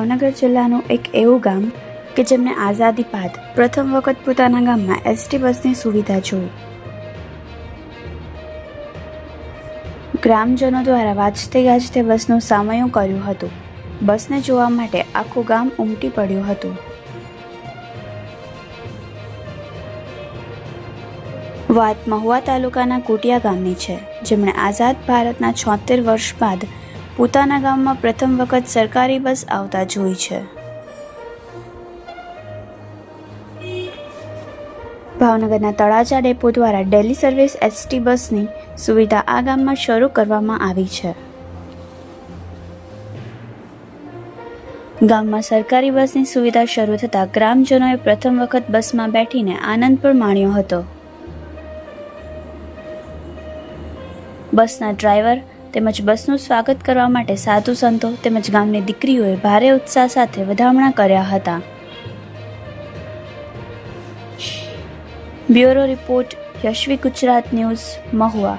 ભાવનગર જિલ્લાનું એક એવું ગામ કે જેમને આઝાદી બાદ પ્રથમ વખત પોતાના ગામમાં એસટી બસની સુવિધા જોઈ. ગ્રામજનો દ્વારા વાજતે ગાજતે બસનું સામયું કર્યું હતું. બસને જોવા માટે આખું ગામ ઉમટી પડ્યું હતું. વાત મહુવા તાલુકાના કુટિયા ગામની છે, જેમણે આઝાદ ભારતના છોતેર વર્ષ બાદ પોતાના ગામમાં પ્રથમ વખત સરકારી બસ આવતા જોઈ છે. ભાવનગરના તળાજા ડેપો દ્વારા ડેલી સર્વિસ એસટી બસની સુવિધા આ ગામમાં શરૂ કરવામાં આવી છે. ગામમાં સરકારી બસની સુવિધા શરૂ થતાં ગ્રામજનોએ પ્રથમ વખત બસમાં બેઠીને આનંદ પણ માણ્યો હતો. બસના ડ્રાઈવર તેમજ બસનું સ્વાગત કરવા માટે સાધુ સંતો તેમજ ગામની દીકરીઓએ ભારે ઉત્સાહ સાથે વધામણા કર્યા હતા. Bureau report, Yashvi Gujarat news, Mahuva.